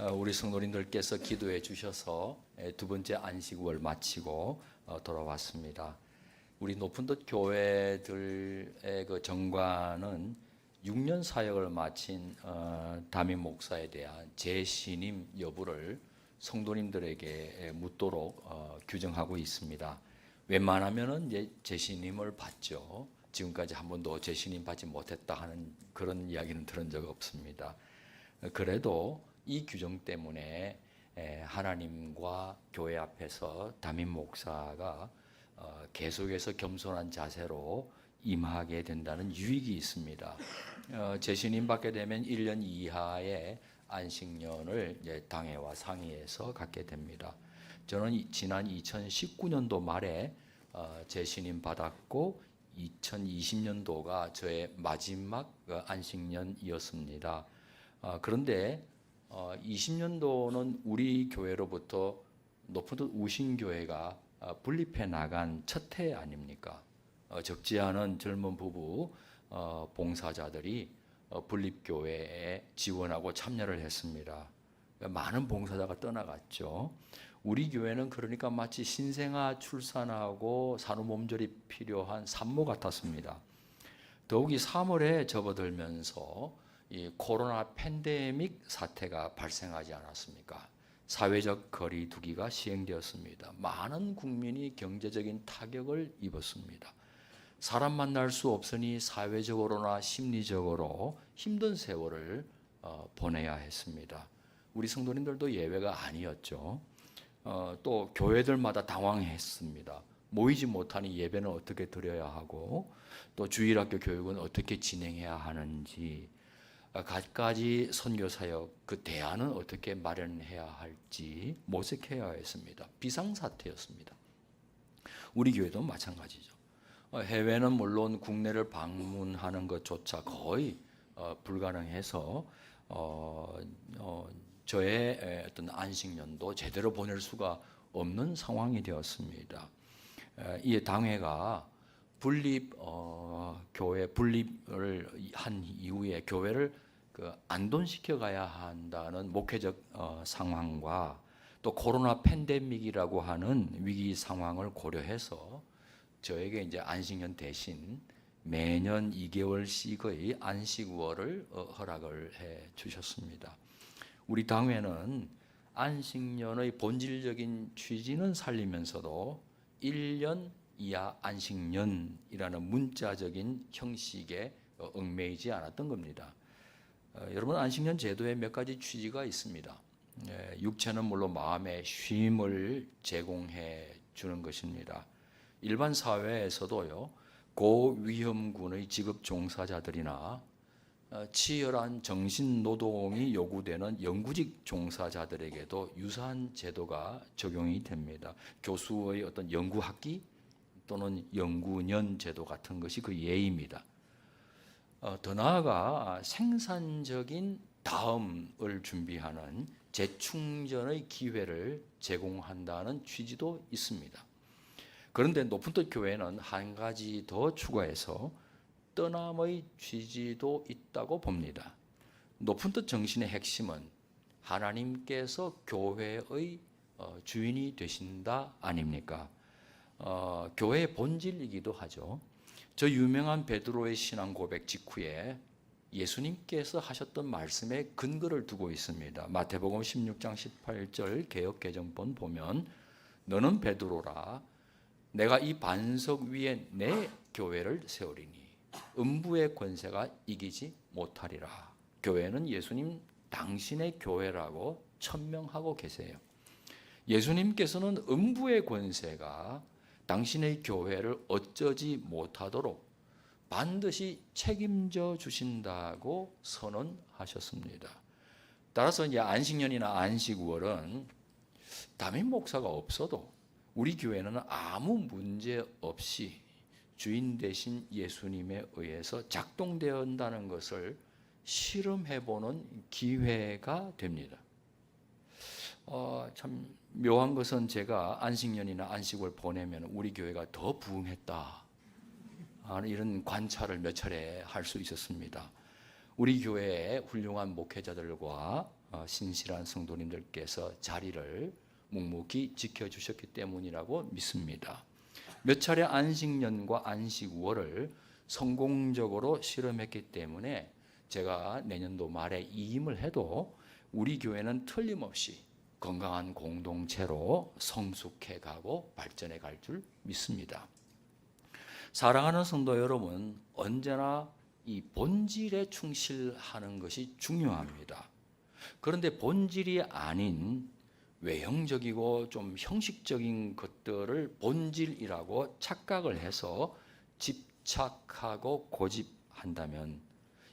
어, 우리 성도님들께서 기도해 주셔서 에, 두 번째 안식월 마치고 어, 돌아왔습니다. 우리 높은 듯 교회들의 그 정관은 6년 사역을 마친 어, 담임 목사에 대한 재신임 여부를 성도님들에게 묻도록 어, 규정하고 있습니다. 웬만하면은 재신임을 받죠. 지금까지 한 번도 재신임 받지 못했다 하는 그런 이야기는 들은 적 없습니다. 그래도 이 규정 때문에 에, 하나님과 교회 앞에서 담임 목사가 어, 계속해서 겸손한 자세로 임하게 된다는 유익이 있습니다. 어, 재신임 받게 되면 1년 이하의 안식년을 당회와 상의해서 갖게 됩니다. 저는 이- 지난 2019년도 말에 어, 재신임 받았고 2020년도가 저의 마지막 어, 안식년이었습니다. 어, 그런데 어, 20년도는 우리 교회로부터 높은 듯 우신교회가 어, 분립해 나간 첫 해 아닙니까? 어, 적지 않은 젊은 부부 어, 봉사자들이 어, 분립교회에 지원하고 참여를 했습니다. 많은 봉사자가 떠나갔죠. 우리 교회는 그러니까 마치 신생아 출산하고 산후몸절이 필요한 산모 같았습니다. 더욱이 3월에 접어들면서 이 코로나 팬데믹 사태가 발생하지 않았습니까? 사회적 거리두기가 시행되었습니다. 많은 국민이 경제적인 타격을 입었습니다. 사람 만날 수 없으니 사회적으로나 심리적으로 힘든 세월을 어, 보내야 했습니다. 우리 성도님들도 예외가 아니었죠. 어, 또 교회들마다 당황했습니다. 모이지 못하니 예배는 어떻게 드려야 하고 또 주일학교 교육은 어떻게 진행해야 하는지 어, 갖가지 선교 사역 그 대안은 어떻게 마련해야 할지 모색해야 했습니다. 비상 사태였습니다. 우리 교회도 마찬가지죠. 어, 해외는 물론 국내를 방문하는 것조차 거의 어, 불가능해서 어, 어, 저의 에, 어떤 안식년도 제대로 보낼 수가 없는 상황이 되었습니다. 에, 이에 당회가 분립 어, 교회 분립을 한 이후에 교회를 그 안돈시켜 가야 한다는 목회적 어, 상황과 또 코로나 팬데믹이라고 하는 위기 상황을 고려해서 저에게 이제 안식년 대신 매년 2개월씩의 안식월을 어, 허락을 해 주셨습니다. 우리 당회는 안식년의 본질적인 취지는 살리면서도 1년 이하 안식년이라는 문자적인 형식에 어, 얽매이지 않았던 겁니다. 어, 여러분 안식년 제도에 몇 가지 취지가 있습니다. 예, 육체는 물론 마음의 쉼을 제공해 주는 것입니다. 일반 사회에서도요 고위험군의 직업 종사자들이나 어, 치열한 정신 노동이 요구되는 영구직 종사자들에게도 유사한 제도가 적용이 됩니다. 교수의 어떤 연구 학기 또는 연구년 제도 같은 것이 그 예입니다. 어, 더 나아가 생산적인 다음을 준비하는 재충전의 기회를 제공한다는 취지도 있습니다. 그런데 높은 뜻 교회는 한 가지 더 추가해서 떠남의 취지도 있다고 봅니다. 높은 뜻 정신의 핵심은 하나님께서 교회의 어, 주인이 되신다 아닙니까? 어, 교회의 본질이기도 하죠. 저 유명한 베드로의 신앙 고백 직후에 예수님께서 하셨던 말씀에 근거를 두고 있습니다. 마태복음 16장 18절 개역 개정본 보면 너는 베드로라 내가 이 반석 위에 내 교회를 세우리니 음부의 권세가 이기지 못하리라. 교회는 예수님 당신의 교회라고 천명하고 계세요. 예수님께서는 음부의 권세가 당신의 교회를 어쩌지 못하도록 반드시 책임져 주신다고 선언하셨습니다. 따라서 이제 안식년이나 안식월은 담임 목사가 없어도 우리 교회는 아무 문제 없이 주인 되신 예수님에 의해서 작동되었다는 것을 실험해 보는 기회가 됩니다. 어, 참 묘한 것은 제가 안식년이나 안식을 보내면 우리 교회가 더 부흥했다. 하는 이런 관찰을 몇 차례 할 수 있었습니다. 우리 교회의 훌륭한 목회자들과 어, 신실한 성도님들께서 자리를 묵묵히 지켜주셨기 때문이라고 믿습니다. 몇 차례 안식년과 안식월을 성공적으로 실험했기 때문에 제가 내년도 말에 이임을 해도 우리 교회는 틀림없이 건강한 공동체로 성숙해 가고 발전해 갈 줄 믿습니다. 사랑하는 성도 여러분, 언제나 이 본질에 충실하는 것이 중요합니다. 그런데 본질이 아닌 외형적이고 좀 형식적인 것들을 본질이라고 착각을 해서 집착하고 고집한다면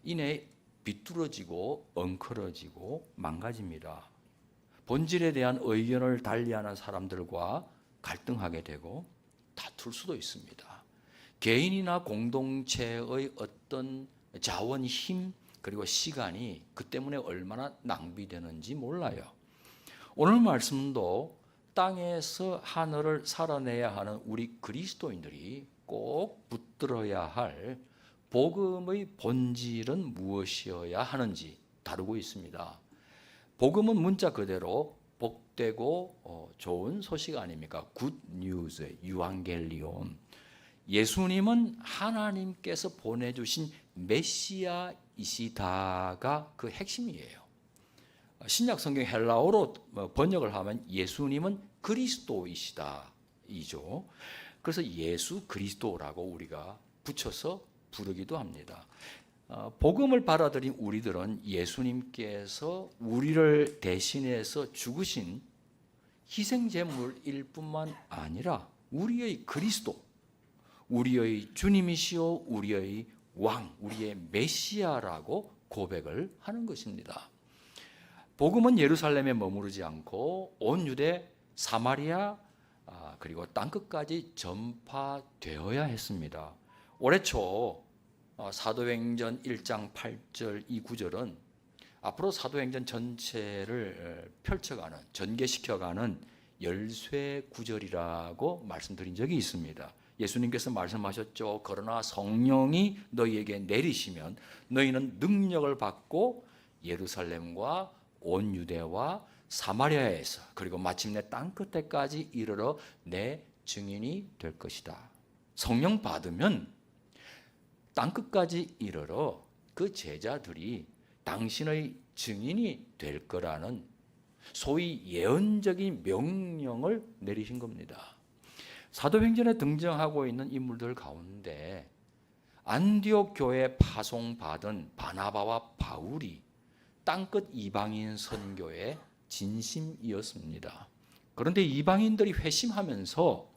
이내 비뚤어지고 엉클어지고 망가집니다. 본질에 대한 의견을 달리하는 사람들과 갈등하게 되고 다툴 수도 있습니다. 개인이나 공동체의 어떤 자원, 힘, 그리고 시간이 그 때문에 얼마나 낭비되는지 몰라요. 오늘 말씀도 땅에서 하늘을 살아내야 하는 우리 그리스도인들이 꼭 붙들어야 할 복음의 본질은 무엇이어야 하는지 다루고 있습니다. 복음은 문자 그대로 복되고 어, 좋은 소식 아닙니까? 굿 뉴스, 유앙겔리온. 예수님은 하나님께서 보내주신 메시아이시다가 그 핵심이에요. 신약 성경 헬라어로 뭐 번역을 하면 예수님은 그리스도이시다이죠. 그래서 예수 그리스도라고 우리가 붙여서 부르기도 합니다. 어, 복음을 받아들인 우리들은 예수님께서 우리를 대신해서 죽으신 희생 제물일 뿐만 아니라 우리의 그리스도, 우리의 주님이시요 우리의 왕, 우리의 메시아라고 고백을 하는 것입니다. 복음은 예루살렘에 머무르지 않고 온 유대, 사마리아 아, 그리고 땅 끝까지 전파되어야 했습니다. 올해 초 어, 사도행전 1장 8절 이 구절은 앞으로 사도행전 전체를 펼쳐가는 전개시켜가는 열쇠 구절이라고 말씀드린 적이 있습니다. 예수님께서 말씀하셨죠. 그러나 성령이 너희에게 내리시면 너희는 능력을 받고 예루살렘과 온 유대와 사마리아에서 그리고 마침내 땅 끝에까지 이르러 내 증인이 될 것이다. 성령 받으면 땅 끝까지 이르러 그 제자들이 당신의 증인이 될 거라는 소위 예언적인 명령을 내리신 겁니다. 사도행전에 등장하고 있는 인물들 가운데 안디옥 교회 파송받은 바나바와 바울이 땅끝 이방인 선교의 진심이었습니다. 그런데 이방인들이 회심하면서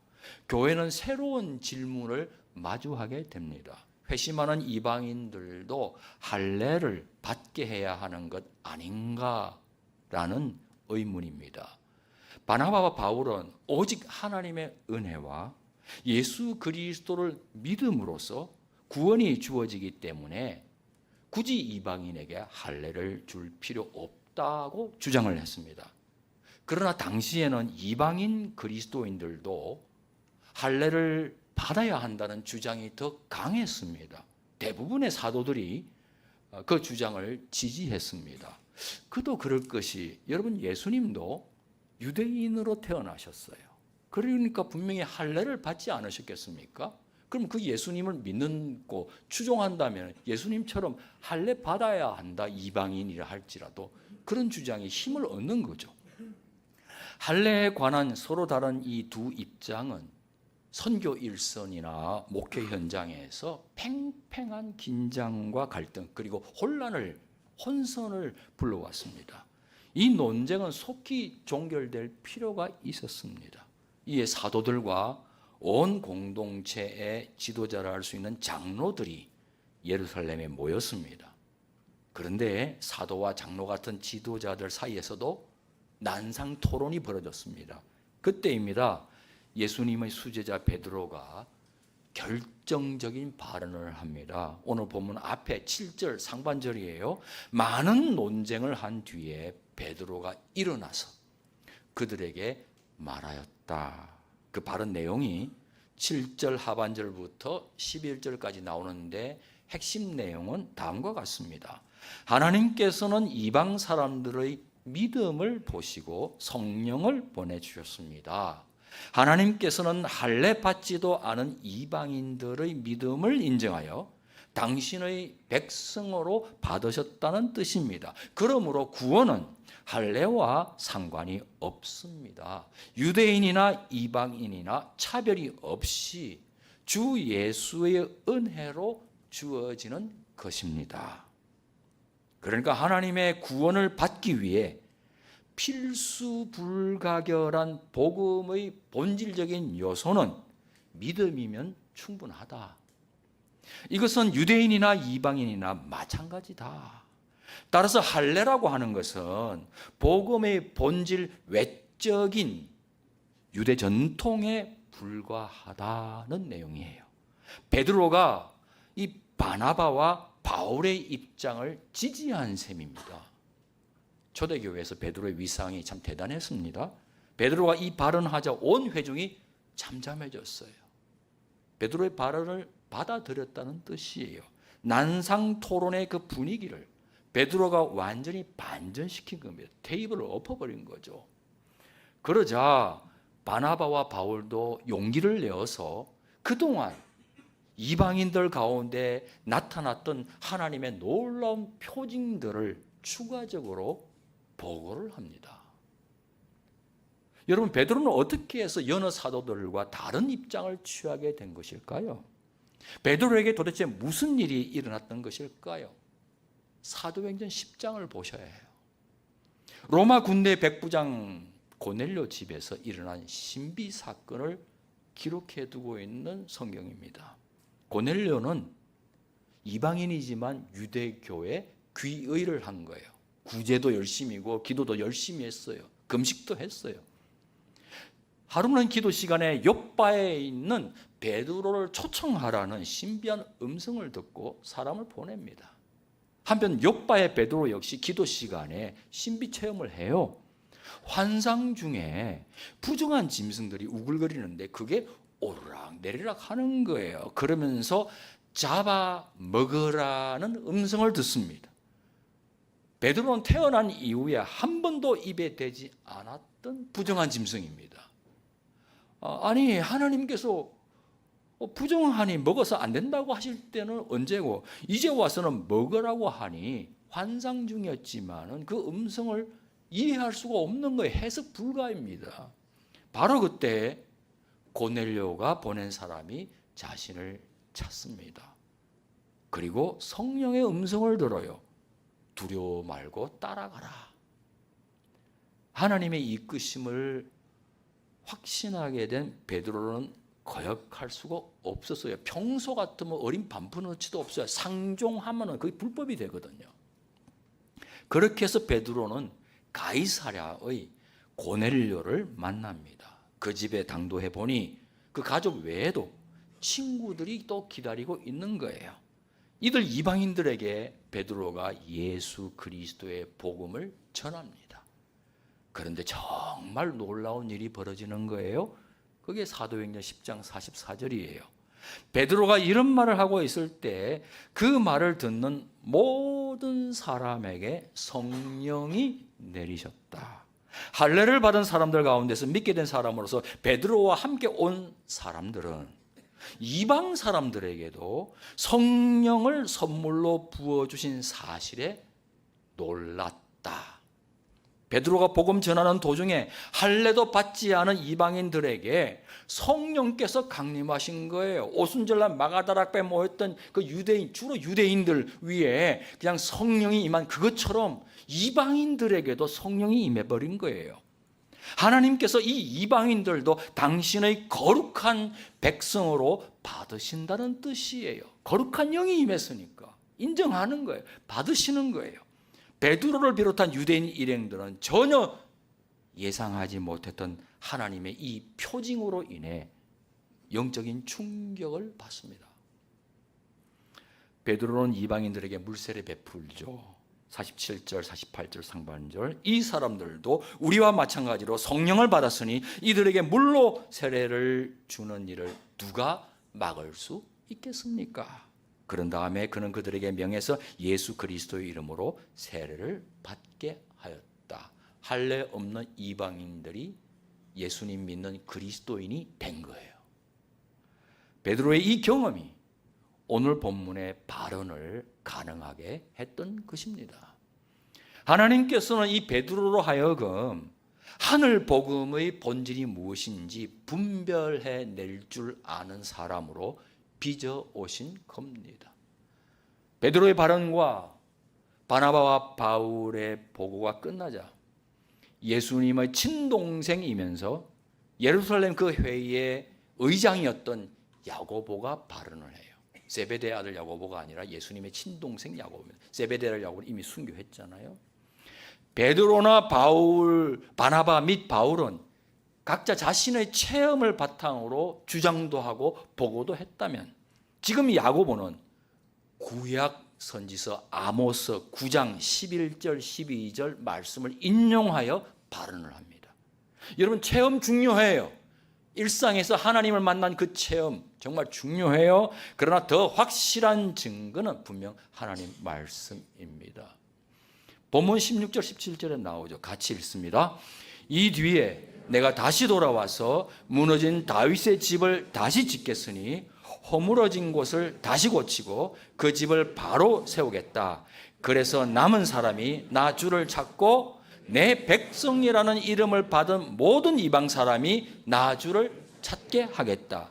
교회는 새로운 질문을 마주하게 됩니다. 회심하는 이방인들도 할례를 받게 해야 하는 것 아닌가라는 의문입니다. 바나바와 바울은 오직 하나님의 은혜와 예수 그리스도를 믿음으로써 구원이 주어지기 때문에 굳이 이방인에게 할례를 줄 필요 없다고 주장을 했습니다. 그러나 당시에는 이방인 그리스도인들도 할례를 받아야 한다는 주장이 더 강했습니다. 대부분의 사도들이 어, 그 주장을 지지했습니다. 그도 그럴 것이 여러분 예수님도 유대인으로 태어나셨어요. 그러니까 분명히 할례를 받지 않으셨겠습니까? 그럼 그 예수님을 믿는고 추종한다면 예수님처럼 할례 받아야 한다 이방인이라 할지라도 그런 주장이 힘을 얻는 거죠. 할례에 관한 서로 다른 이 두 입장은 선교 일선이나 목회 현장에서 팽팽한 긴장과 갈등 그리고 혼란을 혼선을 불러왔습니다. 이 논쟁은 속히 종결될 필요가 있었습니다. 이에 사도들과 온 공동체의 지도자를 할수 있는 장로들이 예루살렘에 모였습니다. 그런데 사도와 장로 같은 지도자들 사이에서도 난상 토론이 벌어졌습니다. 그때입니다. 예수님의 수제자 베드로가 결정적인 발언을 합니다. 오늘 본문 앞에 7절 상반절이에요. 많은 논쟁을 한 뒤에 베드로가 일어나서 그들에게 말하였다. 그 발언 내용이 7절 하반절부터 11절까지 나오는데 핵심 내용은 다음과 같습니다. 하나님께서는 이방 사람들의 믿음을 보시고 성령을 보내주셨습니다. 하나님께서는 할례 받지도 않은 이방인들의 믿음을 인정하여 당신의 백성으로 받으셨다는 뜻입니다. 그러므로 구원은 할례와 상관이 없습니다. 유대인이나 이방인이나 차별이 없이 주 예수의 은혜로 주어지는 것입니다. 그러니까 하나님의 구원을 받기 위해 필수 불가결한 복음의 본질적인 요소는 믿음이면 충분하다. 이것은 유대인이나 이방인이나 마찬가지다. 따라서 할례라고 하는 것은 복음의 본질 외적인 유대 전통에 불과하다는 내용이에요. 베드로가 이 바나바와 바울의 입장을 지지한 셈입니다. 초대교회에서 베드로의 위상이 참 대단했습니다. 베드로가 이 발언하자 온 회중이 잠잠해졌어요. 베드로의 발언을 받아들였다는 뜻이에요. 난상 토론의 그 분위기를 베드로가 완전히 반전시킨 겁니다. 테이블을 엎어버린 거죠. 그러자 바나바와 바울도 용기를 내어서 그동안 이방인들 가운데 나타났던 하나님의 놀라운 표징들을 추가적으로 보고를 합니다. 여러분 베드로는 어떻게 해서 여느 사도들과 다른 입장을 취하게 된 것일까요? 베드로에게 도대체 무슨 일이 일어났던 것일까요? 사도행전 10장을 보셔야 해요. 로마 군대 백부장 고넬료 집에서 일어난 신비 사건을 기록해 두고 있는 성경입니다. 고넬료는 이방인이지만 유대교에 귀의를 한 거예요. 구제도 열심히고 기도도 열심히 했어요. 금식도 했어요. 하루는 기도 시간에 옆바에 있는 베드로를 초청하라는 신비한 음성을 듣고 사람을 보냅니다. 한편 옆바의 베드로 역시 기도 시간에 신비 체험을 해요. 환상 중에 부정한 짐승들이 우글거리는데 그게 오르락 내리락 하는 거예요. 그러면서 잡아 먹으라는 음성을 듣습니다. 베드로는 태어난 이후에 한 번도 입에 대지 않았던 부정한 짐승입니다. 아, 아니 하나님께서 부정하니 먹어서 안 된다고 하실 때는 언제고 이제 와서는 먹으라고 하니 환상 중이었지만은 그 음성을 이해할 수가 없는 거예요. 해석 불가입니다. 바로 그때 고넬료가 보낸 사람이 자신을 찾습니다. 그리고 성령의 음성을 들어요. 두려워 말고 따라가라. 하나님의 이끄심을 확신하게 된 베드로는 거역할 수가 없었어요. 평소 같으면 어린 반푼어치도 없어요. 상종하면은 그게 불법이 되거든요. 그렇게 해서 베드로는 가이사랴의 고넬료를 만납니다. 그 집에 당도해 보니 그 가족 외에도 친구들이 또 기다리고 있는 거예요. 이들 이방인들에게 베드로가 예수 그리스도의 복음을 전합니다. 그런데 정말 놀라운 일이 벌어지는 거예요. 그게 사도행전 10장 44절이에요. 베드로가 이런 말을 하고 있을 때 그 말을 듣는 모든 사람에게 성령이 내리셨다. 할례를 받은 사람들 가운데서 믿게 된 사람으로서 베드로와 함께 온 사람들은 이방 사람들에게도 성령을 선물로 부어 주신 사실에 놀랐다. 베드로가 복음 전하는 도중에 할례도 받지 않은 이방인들에게 성령께서 강림하신 거예요. 오순절날 마가다락배 모였던 그 유대인 주로 유대인들 위에 그냥 성령이 임한 그것처럼 이방인들에게도 성령이 임해 버린 거예요. 하나님께서 이 이방인들도 당신의 거룩한 백성으로 받으신다는 뜻이에요. 거룩한 영이 임했으니까 인정하는 거예요. 받으시는 거예요. 베드로를 비롯한 유대인 일행들은 전혀 예상하지 못했던 하나님의 이 표징으로 인해 영적인 충격을 받습니다. 베드로는 이방인들에게 물세를 베풀죠. 47절, 48절 상반절 이 사람들도 우리와 마찬가지로 성령을 받았으니 이들에게 물로 세례를 주는 일을 누가 막을 수 있겠습니까? 그런 다음에 그는 그들에게 명해서 예수 그리스도의 이름으로 세례를 받게 하였다. 할례 없는 이방인들이 예수님 믿는 그리스도인이 된 거예요. 베드로의 이 경험이 오늘 본문의 발언을 가능하게 했던 것입니다. 하나님께서는 이 베드로로 하여금 하늘 복음의 본질이 무엇인지 분별해 낼 줄 아는 사람으로 빚어 오신 겁니다. 베드로의 발언과 바나바와 바울의 보고가 끝나자 예수님의 친동생이면서 예루살렘 그 회의의 의장이었던 야고보가 발언을 해요. 세베대 아들 야고보가 아니라 예수님의 친동생 야고보입니다. 세베대 야고보는 이미 순교했잖아요. 베드로나 바울, 바나바 및 바울은 각자 자신의 체험을 바탕으로 주장도 하고 보고도 했다면 지금 야고보는 구약 선지서 아모스 9장 11절 12절 말씀을 인용하여 발언을 합니다. 여러분 체험 중요해요. 일상에서 하나님을 만난 그 체험 정말 중요해요. 그러나 더 확실한 증거는 분명 하나님 말씀입니다. 본문 16절 17절에 나오죠. 같이 읽습니다. 이 뒤에 내가 다시 돌아와서 무너진 다윗의 집을 다시 짓겠으니 허물어진 곳을 다시 고치고 그 집을 바로 세우겠다. 그래서 남은 사람이 나 주를 찾고 내 백성이라는 이름을 받은 모든 이방 사람이 나 주를 찾게 하겠다.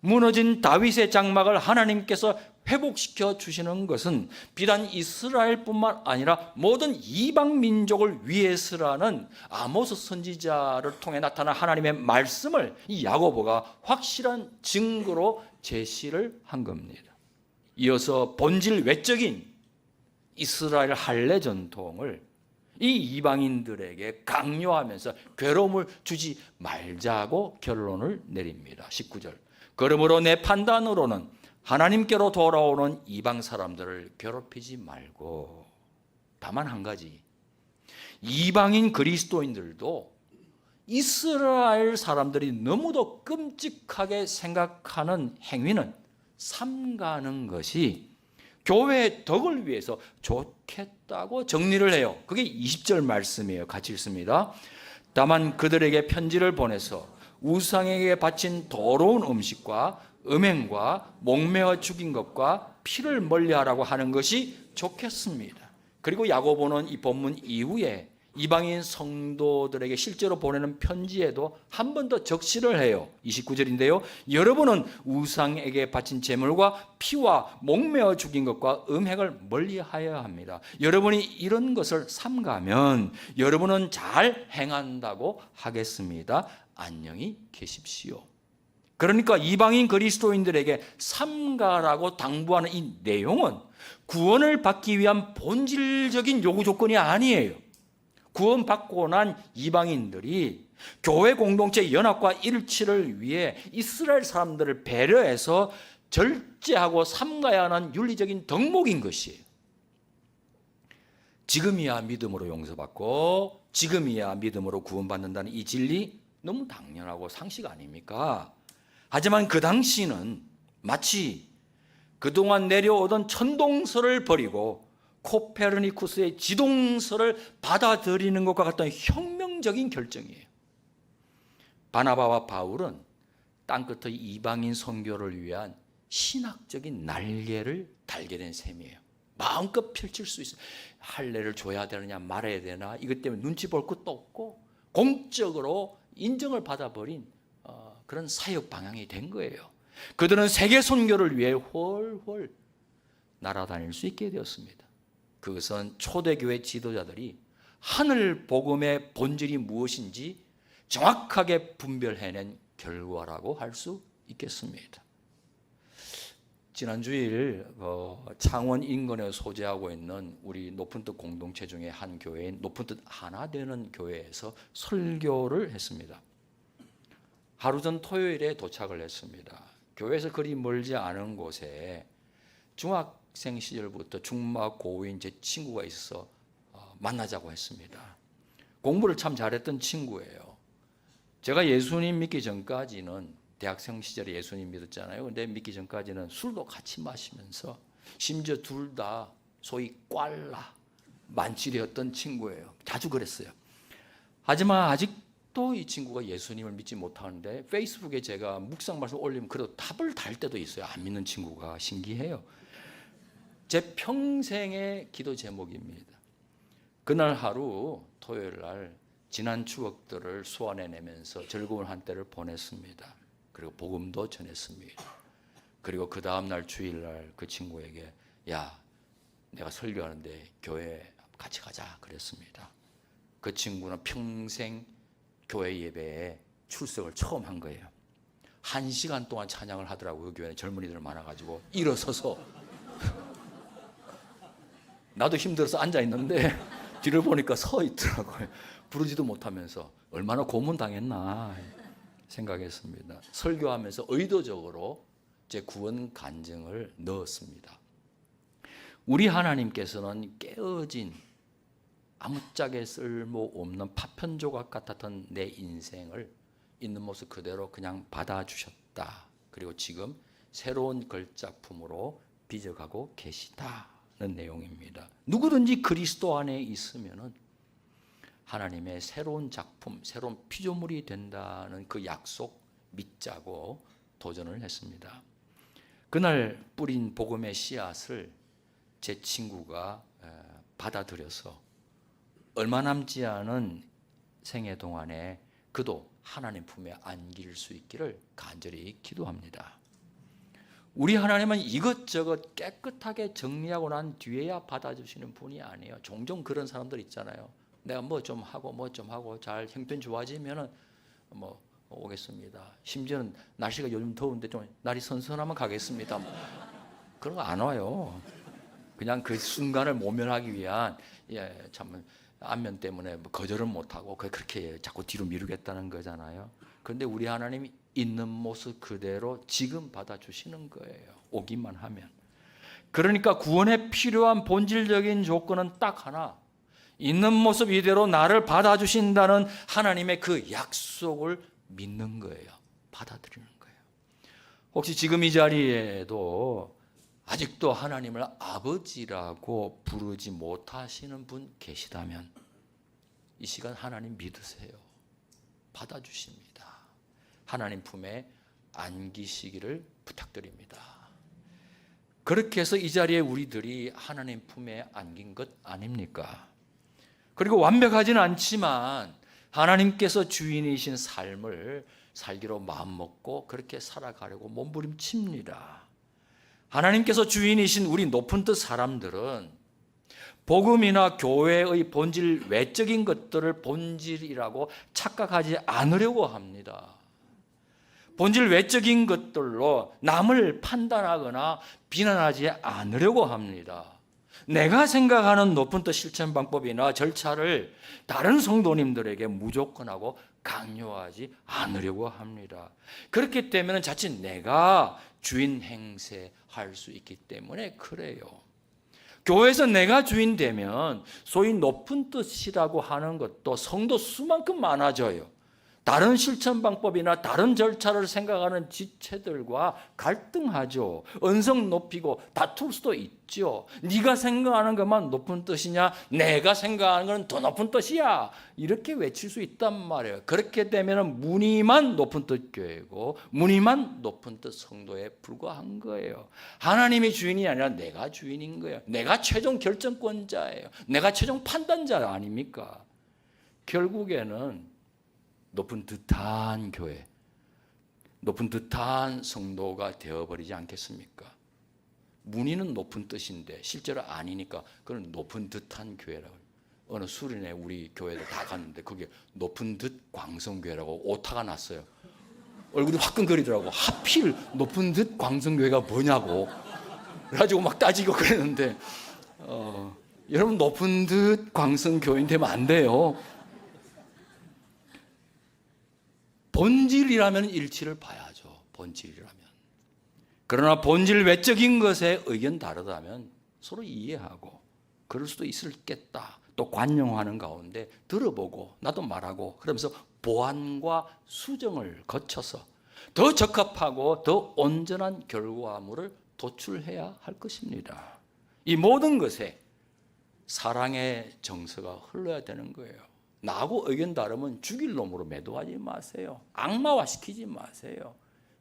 무너진 다윗의 장막을 하나님께서 회복시켜 주시는 것은 비단 이스라엘뿐만 아니라 모든 이방 민족을 위해서라는 아모스 선지자를 통해 나타난 하나님의 말씀을 이 야고보가 확실한 증거로 제시를 한 겁니다. 이어서 본질 외적인 이스라엘 할례 전통을 이 이방인들에게 강요하면서 괴로움을 주지 말자고 결론을 내립니다. 19절. 그러므로 내 판단으로는 하나님께로 돌아오는 이방 사람들을 괴롭히지 말고 다만 한 가지 이방인 그리스도인들도 이스라엘 사람들이 너무도 끔찍하게 생각하는 행위는 삼가는 것이 교회의 덕을 위해서 좋겠다 고 정리를 해요. 그게 20절 말씀이에요. 같이 읽습니다. 다만 그들에게 편지를 보내서 우상에게 바친 더러운 음식과 음행과 목매어 죽인 것과 피를 멀리하라고 하는 것이 좋겠습니다. 그리고 야고보는 이 본문 이후에 이방인 성도들에게 실제로 보내는 편지에도 한 번 더 적시를 해요. 29절인데요. 여러분은 우상에게 바친 제물과 피와 목매어 죽인 것과 음행을 멀리하여야 합니다. 여러분이 이런 것을 삼가면 여러분은 잘 행한다고 하겠습니다. 안녕히 계십시오. 그러니까 이방인 그리스도인들에게 삼가라고 당부하는 이 내용은 구원을 받기 위한 본질적인 요구 조건이 아니에요. 구원받고 난 이방인들이 교회 공동체 연합과 일치를 위해 이스라엘 사람들을 배려해서 절제하고 삼가야 하는 윤리적인 덕목인 것이에요. 지금이야 믿음으로 용서받고 지금이야 믿음으로 구원받는다는 이 진리 너무 당연하고 상식 아닙니까? 하지만 그 당시는 마치 그동안 내려오던 천동설을 버리고 코페르니쿠스의 지동설을 받아들이는 것과 같은 혁명적인 결정이에요. 바나바와 바울은 땅끝의 이방인 선교를 위한 신학적인 날개를 달게 된 셈이에요. 마음껏 펼칠 수 있어요. 할례를 줘야 되느냐 말아야 되나 이것 때문에 눈치 볼 것도 없고 공적으로 인정을 받아버린 어, 그런 사역 방향이 된 거예요. 그들은 세계 선교를 위해 훨훨 날아다닐 수 있게 되었습니다. 그것은 초대교회 지도자들이 하늘 복음의 본질이 무엇인지 정확하게 분별해낸 결과라고 할 수 있겠습니다. 지난 주일 어, 창원 인근에 소재하고 있는 우리 높은 뜻 공동체 중에 한 교회인 높은 뜻 하나 되는 교회에서 설교를 했습니다. 하루 전 토요일에 도착을 했습니다. 교회에서 그리 멀지 않은 곳에 중학 생 시절부터 중막 고인 제 친구가 있어서 어, 만나자고 했습니다. 공부를 참 잘했던 친구예요. 제가 예수님 믿기 전까지는 대학생 시절에 예수님 믿었잖아요. 근데 믿기 전까지는 술도 같이 마시면서 심지어 둘 다 소위 꽐라 만취되었던 친구예요. 자주 그랬어요. 하지만 아직도 이 친구가 예수님을 믿지 못하는데 페이스북에 제가 묵상 말씀 올리면 그래도 답을 달 때도 있어요. 안 믿는 친구가 신기해요. 제 평생의 기도 제목입니다. 그날 하루 토요일 날 지난 추억들을 소환해내면서 즐거운 한때를 보냈습니다. 그리고 복음도 전했습니다. 그리고 그 다음 날 주일 날 그 친구에게 야 내가 설교하는데 교회 같이 가자 그랬습니다. 그 친구는 평생 교회 예배에 출석을 처음 한 거예요. 한 시간 동안 찬양을 하더라고요. 그 교회에 젊은이들 많아가지고 일어서서 나도 힘들어서 앉아 있는데 뒤를 보니까 서 있더라고요. 부르지도 못하면서 얼마나 고문 당했나 생각했습니다. 설교하면서 의도적으로 제 구원 간증을 넣었습니다. 우리 하나님께서는 깨어진 아무짝에 쓸모 없는 파편 조각 같았던 내 인생을 있는 모습 그대로 그냥 받아주셨다. 그리고 지금 새로운 걸작품으로 빚어가고 계시다는 내용입니다. 누구든지 그리스도 안에 있으면은 하나님의 새로운 작품, 새로운 피조물이 된다는 그 약속 믿자고 도전을 했습니다. 그날 뿌린 복음의 씨앗을 제 친구가 에, 받아들여서 얼마 남지 않은 생애 동안에 그도 하나님 품에 안길 수 있기를 간절히 기도합니다. 우리 하나님은 이것저것 깨끗하게 정리하고 난 뒤에야 받아주시는 분이 아니에요. 종종 그런 사람들 있잖아요. 내가 뭐 좀 하고 뭐 좀 하고 잘 형편 좋아지면은 뭐 오겠습니다. 심지어는 날씨가 요즘 더운데 좀 날이 선선하면 가겠습니다. 그런 거 안 와요. 그냥 그 순간을 모면하기 위한 예 참 안면 때문에 뭐 거절은 못 하고 그렇게 자꾸 뒤로 미루겠다는 거잖아요. 그런데 우리 하나님이 있는 모습 그대로 지금 받아주시는 거예요. 오기만 하면. 그러니까 구원에 필요한 본질적인 조건은 딱 하나. 있는 모습 이대로 나를 받아주신다는 하나님의 그 약속을 믿는 거예요. 받아들이는 거예요. 혹시 지금 이 자리에도 아직도 하나님을 아버지라고 부르지 못하시는 분 계시다면 이 시간 하나님 믿으세요. 받아주십니다. 하나님 품에 안기시기를 부탁드립니다. 그렇게 해서 이 자리에 우리들이 하나님 품에 안긴 것 아닙니까? 그리고 완벽하지는 않지만 하나님께서 주인이신 삶을 살기로 마음먹고 그렇게 살아가려고 몸부림칩니다. 하나님께서 주인이신 우리 높은 뜻 사람들은 복음이나 교회의 본질 외적인 것들을 본질이라고 착각하지 않으려고 합니다. 본질 외적인 것들로 남을 판단하거나 비난하지 않으려고 합니다. 내가 생각하는 높은 뜻 실천 방법이나 절차를 다른 성도님들에게 무조건하고 강요하지 않으려고 합니다. 그렇기 때문에 자칫 내가 주인 행세할 수 있기 때문에 그래요. 교회에서 내가 주인 되면 소위 높은 뜻이라고 하는 것도 성도 수만큼 많아져요. 다른 실천 방법이나 다른 절차를 생각하는 지체들과 갈등하죠. 언성 높이고 다툴 수도 있죠. 네가 생각하는 것만 높은 뜻이냐? 내가 생각하는 것은 더 높은 뜻이야. 이렇게 외칠 수 있단 말이에요. 그렇게 되면 무늬만 높은 뜻 교회고 무늬만 높은 뜻 성도에 불과한 거예요. 하나님이 주인이 아니라 내가 주인인 거예요. 내가 최종 결정권자예요. 내가 최종 판단자 아닙니까? 결국에는 높은 듯한 교회, 높은 듯한 성도가 되어버리지 않겠습니까? 문의는 높은 뜻인데 실제로 아니니까 그건 높은 듯한 교회라고. 어느 수련회 우리 교회를 다 갔는데 거기에 높은 듯 광성교회라고 오타가 났어요. 얼굴이 화끈거리더라고. 하필 높은 듯 광성교회가 뭐냐고. 그래가지고 막 따지고 그랬는데 어, 여러분 높은 듯 광성교인 되면 안 돼요. 본질이라면 일치를 봐야죠. 본질이라면. 그러나 본질 외적인 것에 의견 다르다면 서로 이해하고 그럴 수도 있을겠다. 또 관용하는 가운데 들어보고 나도 말하고 그러면서 보완과 수정을 거쳐서 더 적합하고 더 온전한 결과물을 도출해야 할 것입니다. 이 모든 것에 사랑의 정서가 흘러야 되는 거예요. 나하고 의견 다르면 죽일 놈으로 매도하지 마세요. 악마화 시키지 마세요.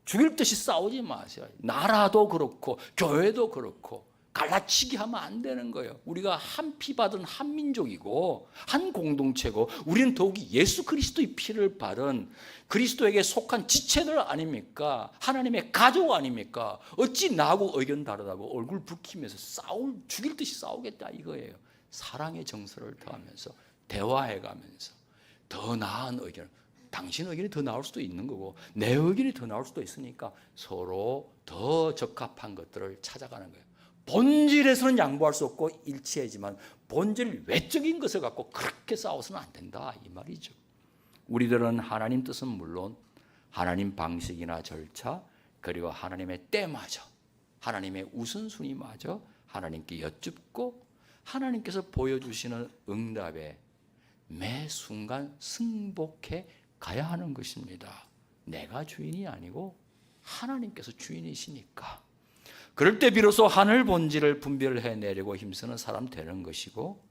죽일 듯이 싸우지 마세요. 나라도 그렇고 교회도 그렇고 갈라치기 하면 안 되는 거예요. 우리가 한 피 받은 한 민족이고 한 공동체고 우리는 더욱이 예수 그리스도의 피를 받은 그리스도에게 속한 지체들 아닙니까? 하나님의 가족 아닙니까? 어찌 나하고 의견 다르다고 얼굴 붉히면서 싸울 죽일 듯이 싸우겠다 이거예요. 사랑의 정서를 더하면서 대화해 가면서 더 나은 의견 당신 의견이 더 나올 수도 있는 거고 내 의견이 더 나올 수도 있으니까 서로 더 적합한 것들을 찾아가는 거예요. 본질에서는 양보할 수 없고 일치하지만 본질 외적인 것을 갖고 그렇게 싸워서는 안 된다 이 말이죠. 우리들은 하나님 뜻은 물론 하나님 방식이나 절차 그리고 하나님의 때마저 하나님의 우선순위마저 하나님께 여쭙고 하나님께서 보여주시는 응답에 매 순간 승복해 가야 하는 것입니다. 내가 주인이 아니고 하나님께서 주인이시니까. 그럴 때 비로소 하늘 본질을 분별해 내려고 힘쓰는 사람 되는 것이고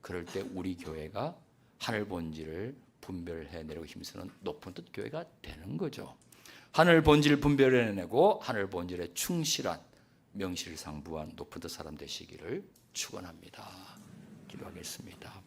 그럴 때 우리 교회가 하늘 본질을 분별해 내려고 힘쓰는 높은 뜻 교회가 되는 거죠. 하늘 본질 분별해 내고 하늘 본질에 충실한 명실상부한 높은 뜻 사람 되시기를 축원합니다. 기도하겠습니다.